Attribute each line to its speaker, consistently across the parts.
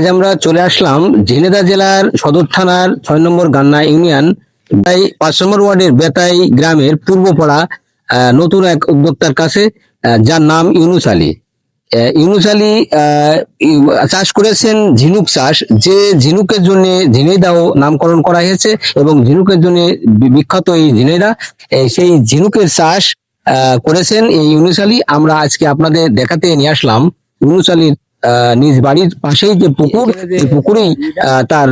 Speaker 1: আজ আমরা চলে আসলাম ঝিনেদা জেলার সদর থানার ছয় নম্বর গান্না ইউনিয়ন, তাই পাঁচ নম্বর ওয়ার্ডের বেতাই গ্রামের পূর্বপাড়া নতুন এক উদ্যোক্তার কাছে যার নাম ইউনুস আলী। ইউনুস আলী চাষ করেছেন ঝিনুক চাষ। যে ঝিনুকের জন্য ঝিনেদাও নামকরণ করা হয়েছে এবং ঝিনুকের জন্য বিখ্যাত এই ঝিনেদা সেই ঝিনুকের চাষ করেছেন এই ইউনুস আলী। আমরা আজকে আপনাদের দেখাতে নিয়ে আসলাম ইউনুস আলীর নিজ বাড়ির পাশেই যে পুকুর এই পুকুরেই আহ, তার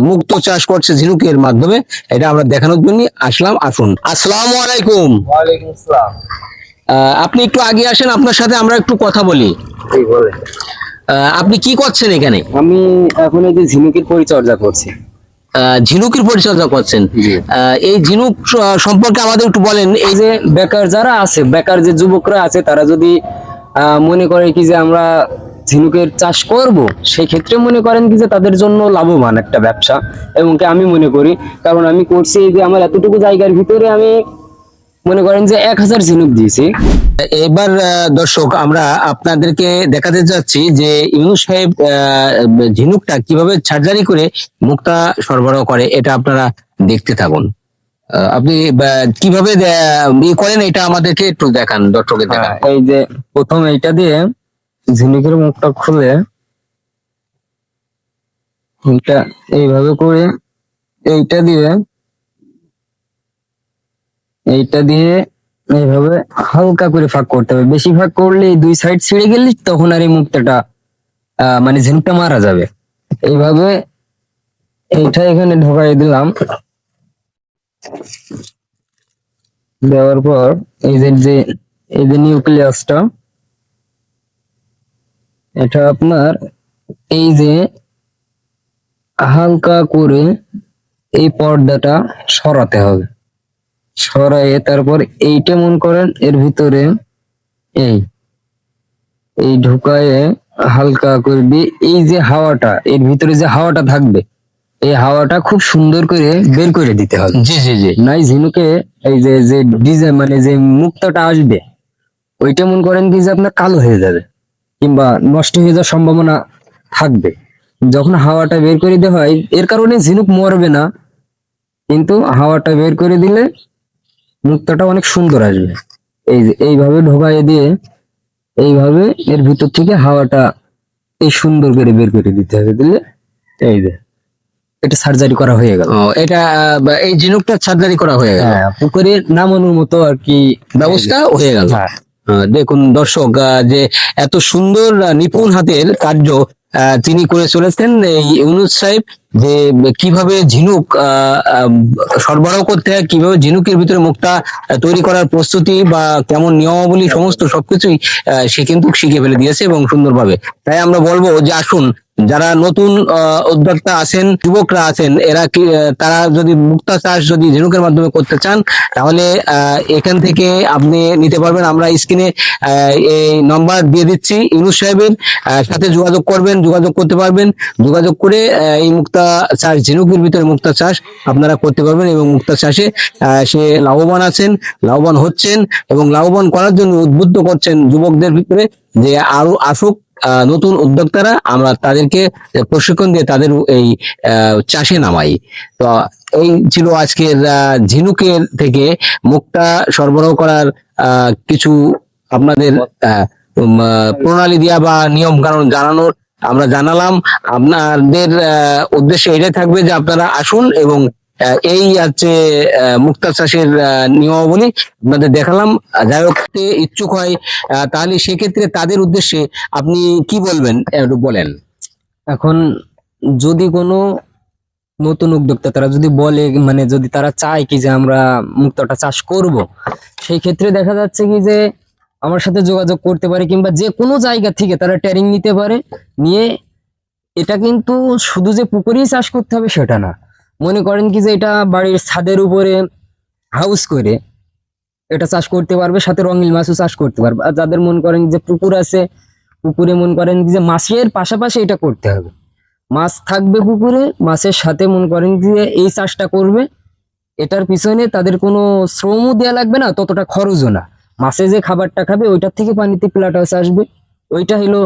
Speaker 1: মুক্ত চাষ করছে ঝিনুকের মাধ্যমে। এটা আমরা দেখানোর জন্য আসলাম আসুন। আসসালামু আলাইকুম। আপনি একটু আগে আসেন আপনার সাথে আমরা একটু কথা বলি। আহ, আপনি কি করছেন এখানে?
Speaker 2: আমি এখন এই যে ঝিনুকের পরিচর্যা করছি।
Speaker 1: আহ, ঝিনুকের পরিচর্যা করছেন। আহ, এই ঝিনুক সম্পর্কে আমাদের একটু বলেন। এই
Speaker 2: এই যে বেকার যারা আছে বেকার যে যুবকরা আছে তারা যদি আহ, মনে করে কি যে আমরা ঝিনুকের চাষ করব সেই ক্ষেত্রে মনে করেন কি যে তাদের জন্য লাভবান একটা ব্যবসা। এবং কি আমি মনে করি কারণ আমি করছি যে আমার এতটুকু জায়গার ভিতরে আমি মনে করেন যে এক হাজার ঝিনুক দিয়েছি।
Speaker 1: এবার দর্শক আমরা আপনাদেরকে দেখাতে যাচ্ছি যে ইউনুস সাহেব ঝিনুকটা কীভাবে সার্জারি করে মুক্তা সরবরাহ করে এটা আপনারা দেখতে থাকুন। আপনি কীভাবে করেন এটা আমাদেরকে একটু দেখান দর্শকের দেখান।
Speaker 2: হ্যাঁ, এই যে প্রথম এইটা দিয়ে ঝিনুকের মুখটা খুলে এইভাবে করে এইটা দিয়ে এইটা দিয়ে এইভাবে হালকা করে ফাঁক করতে হবে। বেশি ফাঁক করলে দুই সাইড ছিঁড়ে গেলে তখন আর এই মুক্তাটা মানে ঝিনুকটা মারা যাবে। এইভাবে এইটা এখানে ঢোকাই দিলাম। দেওয়ার পর এই যে এই যে নিউক্লিয়াসটা এটা আপনার এই যে হালকা করে এই পর্দাটা সরাতে হবে। সরাইয়ে তারপর এইটা মন করেন এর ভিতরে এই এই ঢুকায়ে হালকা করে দিয়ে এই যে হাওয়াটা এর ভিতরে যে হাওয়াটা থাকবে এই হাওয়াটা খুব সুন্দর করে বের করে দিতে হবে।
Speaker 1: জি জি জি।
Speaker 2: নাই ঝিনুকে এই যে যে ডিজাইন মানে যে মুক্তাটা আসবে ওইটা মন করেন কি যে আপনার কালো হয়ে যাবে। কিংবা নষ্ট হয়ে যাওয়ার সম্ভাবনা থাকবে। যখন হাওয়াটা বের করে দেওয়া হয় এর কারণে ঝিনুক মরবে না কিন্তু হাওয়াটা বের করে দিলে মুক্তাটা অনেক সুন্দর আসবে। এই যে এইভাবে ঢোকাইয়ে দিয়ে এইভাবে এর ভিতর থেকে হাওয়াটা এই সুন্দর করে বের করে দিতে হবে দিলে এই যে এটা সার্জারি করা হয়ে গেল।
Speaker 1: এটা এই ঝিনুকটা সার্জারি করা হয়ে গেল।
Speaker 2: হ্যাঁ পুকুরের নামানোর মতো আর কি
Speaker 1: ব্যবস্থা হয়ে গেল।
Speaker 2: হ্যাঁ।
Speaker 1: দেখুন দর্শক যে এত সুন্দর নিপুণ হাতের কার্য তিনি করে চলেছেন এই ইউনুস সাহেব, যে কীভাবে ঝিনুক সরবরাহ করতে হয়, কীভাবে ঝিনুকের ভিতরে মুখটা তৈরি করার প্রস্তুতি বা কেমন নিয়মাবলী সমস্ত সবকিছুই সে কিন্তু শিখে ফেলে দিয়েছে এবং সুন্দরভাবে। তাই আমরা বলব যে আসুন যারা নতুন উদ্যোক্তা আছেন, যুবকরা আছেন, এরা কি তারা যদি মুক্তা চাষ যদি ঝিনুকের মাধ্যমে করতে চান, তাহলে এখান থেকে আপনি নিতে পারবেন। আমরা স্ক্রিনে এই নম্বর দিয়ে দিচ্ছি, ইউনুস সাহেবের সাথে যোগাযোগ করবেন, যোগাযোগ করতে পারবেন। যোগাযোগ করে এই মুক্তা চাষ, ঝিনুকের ভিতরে মুক্তা চাষ আপনারা করতে পারবেন এবং মুক্তা চাষে সে লাভবান আছেন, লাভবান হচ্ছেন এবং লাভবান করার জন্য উদ্বুদ্ধ করছেন যুবকদের ভিতরে যে আরও আসুক নতুন উদ্যোক্তারা আমরা তাদেরকে প্রশিক্ষণ দিয়ে তাদের এই চাষে নামাই। তো এই ছিল আজকের ঝিনুকের থেকে মুক্তা সরবরাহ করার কিছু আপনাদের প্রণালী দেওয়া বা নিয়ম কানুন জানানোর আমরা জানালাম। আপনাদের উদ্দেশ্যে এটাই থাকবে যে আপনারা আসুন এবং এই হচ্ছে মুক্তা চাষের নিয়মাবলী। আপনাদের দেখালাম। যাই হোক ইচ্ছুক হয় তাহলে সেক্ষেত্রে তাদের উদ্দেশ্যে আপনি কি বলবেন? একটু বলেন।
Speaker 2: এখন যদি কোনো নতুন উদ্যোক্তা, তারা যদি বলে মানে যদি তারা চায় কি যে আমরা মুক্তটা চাষ করব সেই ক্ষেত্রে দেখা যাচ্ছে কি যে আমার সাথে যোগাযোগ করতে পারে কিংবা যে কোনো জায়গা থেকে তারা ট্রেনিং নিতে পারে। নিয়ে এটা কিন্তু শুধু যে পুকুরেই চাষ করতে হবে সেটা না। মনে করেন কি যে এটা বাড়ির ছাদের উপরে হাউস করে এটা চাষ করতে পারবে, সাথে রঙিল মাছও চাষ করতে পারবে। আর যাদের মন করেন যে পুকুর আছে, পুকুরে মন করেন যে মাছের পাশাপাশি এটা করতে হবে। মাছ থাকবে পুকুরে, মাছের সাথে মন করেন যে এই চাষটা করবে। এটার পিছনে তাদের কোনো শ্রমও দেওয়া লাগবে না, ততটা খরচও না। মাছে যে খাবারটা খাবে, ওইটার থেকে পানিতে প্লাটাস আসবে, ওইটা হলো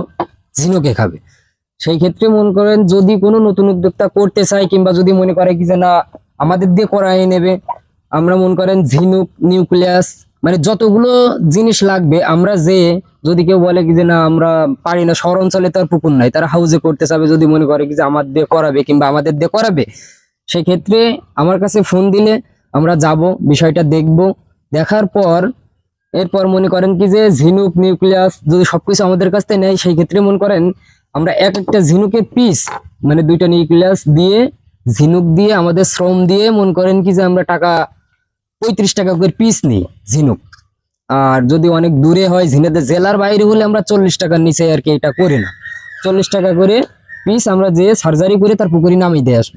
Speaker 2: ঝিনুকে খাবে। সেই ক্ষেত্রে মনে করেন যদি কোনো নতুন উদ্যোক্তা করতে চায় কিংবা যদি মনে করে কি যে না, আমাদের দিয়ে করাই নেবে। আমরা মনে করেন ঝিনুক, নিউক্লিয়াস মানে যতগুলো জিনিস লাগবে, আমরা যে যদি কেউ বলে কি যে না, আমরা পারি না শহর অঞ্চলে তো আর পুকুর নাই, তারা হাউজে করতে চাবে, যদি মনে করে কি যে আমার দিয়ে করাবে কিংবা আমাদের দিয়ে করাবে সেক্ষেত্রে আমার কাছে ফোন দিলে আমরা যাব, বিষয়টা দেখব। দেখার পর, এরপর মনে করেন কি যে ঝিনুক, নিউক্লিয়াস যদি সবকিছু আমাদের কাছ থেকে নেয়, সেই ক্ষেত্রে মনে করেন আমরা এক একটা ঝিনুকের পিস মানে দুইটা নিউক্লিয়াস দিয়ে, ঝিনুক দিয়ে, আমাদের শ্রম দিয়ে মন করেন কি যে আমরা টাকা, পঁয়ত্রিশ টাকা করে পিস নিই ঝিনুক। আর যদি অনেক দূরে হয় ঝিনেদের জেলার বাইরে হলে আমরা চল্লিশ টাকার নিচে আর কি এটা করি না। চল্লিশ টাকা করে পিস আমরা যে সার্জারি করে তার পুকুরি নামিয়ে দিয়ে আসব।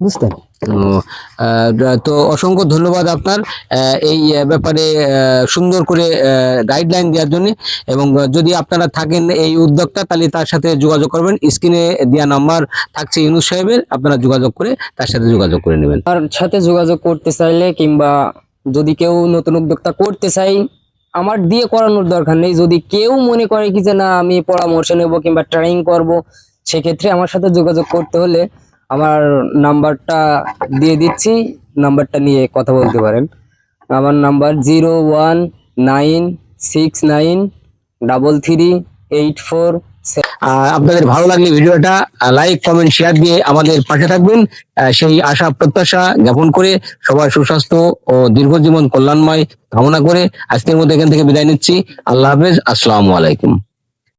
Speaker 2: বুঝতেন
Speaker 1: আহ, তো অসংখ্য ধন্যবাদ আপনার আহ, এই ব্যাপারে আহ, সুন্দর করে গাইডলাইন দেওয়ার জন্য এবং যদি আপনারা থাকেন এই উদ্যোক্তা তাহলে তার সাথে যোগাযোগ করবেন। স্ক্রিনে দেওয়া নাম্বার থাকছে ইউনুস সাহেবের আপনারা যোগাযোগ করে তার সাথে যোগাযোগ করে নেবেন।
Speaker 2: তার সাথে যোগাযোগ করতে চাইলে কিংবা যদি কেউ নতুন উদ্যোক্তা করতে চাই আমার দিয়ে করানোর দরকার নেই। যদি কেউ মনে করে কি যে না আমি পরামর্শ নেব কিংবা ট্রেনিং করব সেক্ষেত্রে আমার সাথে যোগাযোগ করতে হলে আমার নাম্বারটা দিয়ে দিচ্ছি, নাম্বারটা নিয়ে কথা বলতে পারেন। আমার number zero one nine six nine double three eight four
Speaker 1: আপনাদের ভালো লাগলে ভিডিওটা লাইক, কমেন্ট, শেয়ার দিয়ে আমাদের পাশে থাকবেন। সেই আশা, প্রত্যাশা জ্ঞাপন করে সবার সুস্বাস্থ্য ও দীর্ঘজীবন কল্যাণময় কামনা করে আজকের মধ্যে এখান থেকে বিদায় নিচ্ছি। আল্লাহ হাফেজ, আসসালামু আলাইকুম।